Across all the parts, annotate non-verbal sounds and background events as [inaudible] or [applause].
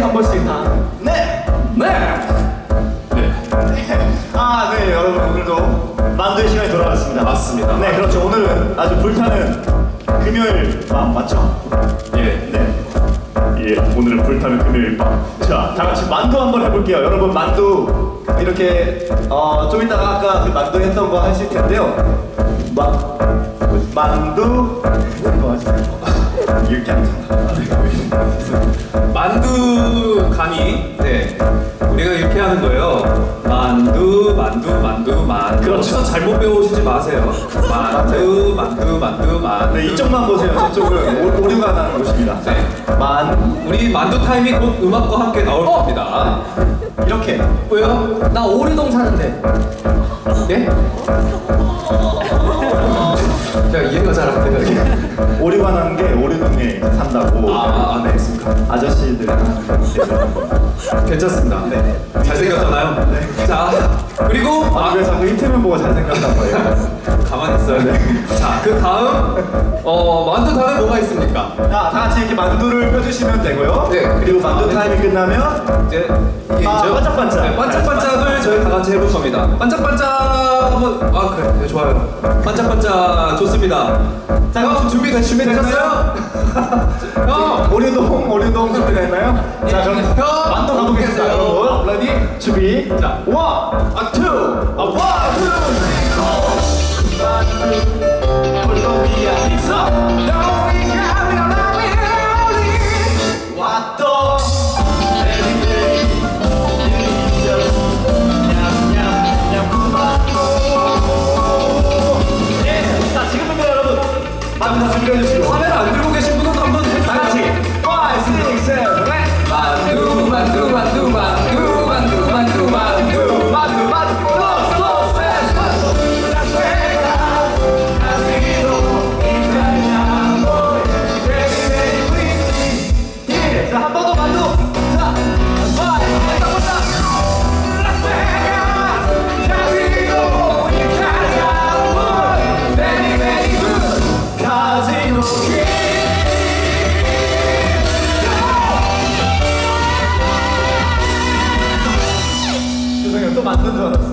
한 번씩 다 네! 네! 네. [laughs] 아, 네, 여러분 오늘도 만두의 시간이 돌아왔습니다. 맞습니다. 네, 그렇죠. 오늘은 아주 불타는 금요일 밤 맞죠? 예. 네. 예, 오늘은 불타는 금요일 밤. 자, 다 같이 만두 한번 해볼게요. 여러분 만두 이렇게 어, 좀 이따가 아까 그 만두 했던 거 하실 텐데요. 마, 만두 여기서 잘못 배우시지 마세요. 만두 만두 만두 만두. 네, 이쪽만 보세요. 저쪽은 오- 오류가 나는 곳입니다. 네. 만 우리 만두 타임이 곧 음악과 함께 나올 겁니다. 이렇게 왜요? 나 오리동 사는데. 예? 제가 이해가 잘 안 돼요. 나는 게 오류동에 산다고. 아, 아, 네, 알겠습니다. 아저씨들이 하는 거. 괜찮습니다. 네. 잘생겼잖아요. 네. 자 그리고 아, 아, 그래서 그 히트맨 보고 잘생겼단 거예요. 가만히 있어요. [laughs] 자, 그 다음 어 만두 다음에 뭐가 있습니까? 자, 다 같이 이렇게 만두를 펴주시면 되고요. 네. 그리고 만두 타임이 끝나면 이제 이게 아, 있죠? 반짝반짝. 네, 반짝반짝을 저희 다 같이 해볼 겁니다. 반짝반짝 한번 아 그래, 네, 좋아요. 반짝반짝 좋습니다. 자, 형 준비가 준비되셨어요? [laughs] 형 오리동, 오리동 준비됐나요? 자, 그럼 형 만두 가보겠습니다, 여러분. 레디? 준비. 자. 원, 아, 투, 아, 감사합니다. 화면 안 들어. Aklın kalmasın.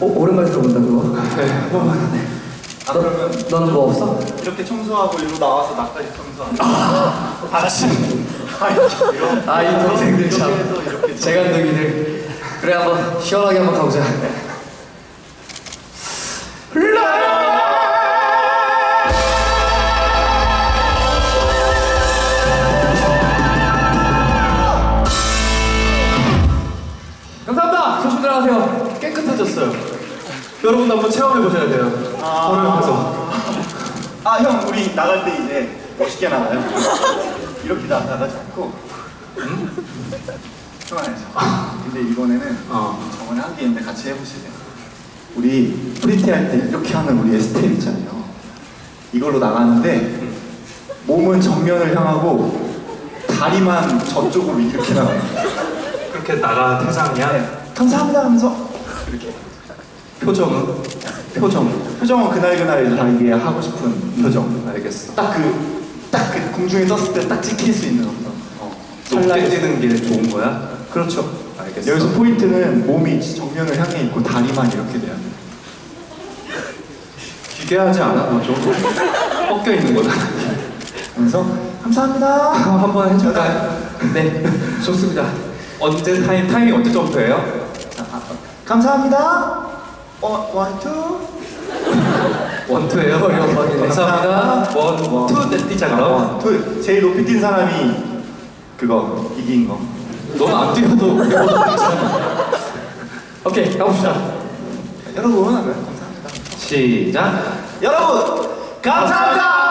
어, 오랜만에 들어본다, 그거. 네. 아 그러면 너는 뭐 없어? 이렇게 청소하고 이리로 나와서 나까지 청소하는 아 이거 아, 이 동생들 참. 이렇게 해서 이렇게 재간둥이들. 그래, 한번 시원하게 한번 가보자. 감사합니다. 조심 들어가세요. 깨끗해졌어요. 여러분도 한번 체험해 보셔야 돼요. 아. 바로 옆에서. 아 형 우리 나갈 때 이제 멋있게 나가요 [laughs] 이렇게 나, 나가지 않고 형 안에서 근데 이번에는 어. 저번에 한 게 있는데 같이 해보실래요? 우리 프리티 할 때 이렇게 하는 우리 에스텔 있잖아요 이걸로 나가는데 몸은 정면을 향하고 다리만 저쪽으로 이렇게 나가요 그렇게 나가 태상이야. 네. 감사합니다 하면서 이렇게 표정은? 표정. 표정은 그날 그날 자기의 하고 싶은 표정 알겠어. 딱 그 딱 그 공중에 떴을 때 딱 찍힐 수 있는 어떤 어, 높게 뛰는 게 좋은 거야? 그렇죠 알겠어. 여기서 포인트는 몸이 정면을 향해 있고 다리만 이렇게 돼야 돼 기괴하지 않아? 너 좀? 꺾여 있는 거다. 그래서 감사합니다. 그럼 한번 해줄까요? 네, 좋습니다. 언제 타임 타임이 언제 점프예요? 감사합니다. 어, 원, 투. 원투예요. 감사합니다. 원투 네, 뛰자 아, 그럼. 원, 투. 제일 높이 뛴 사람이 그거 이긴 거. 너는 안 뛰어도 오케이, 가봅시다. 여러분, 감사합니다. 시작. 여러분, 감사합니다.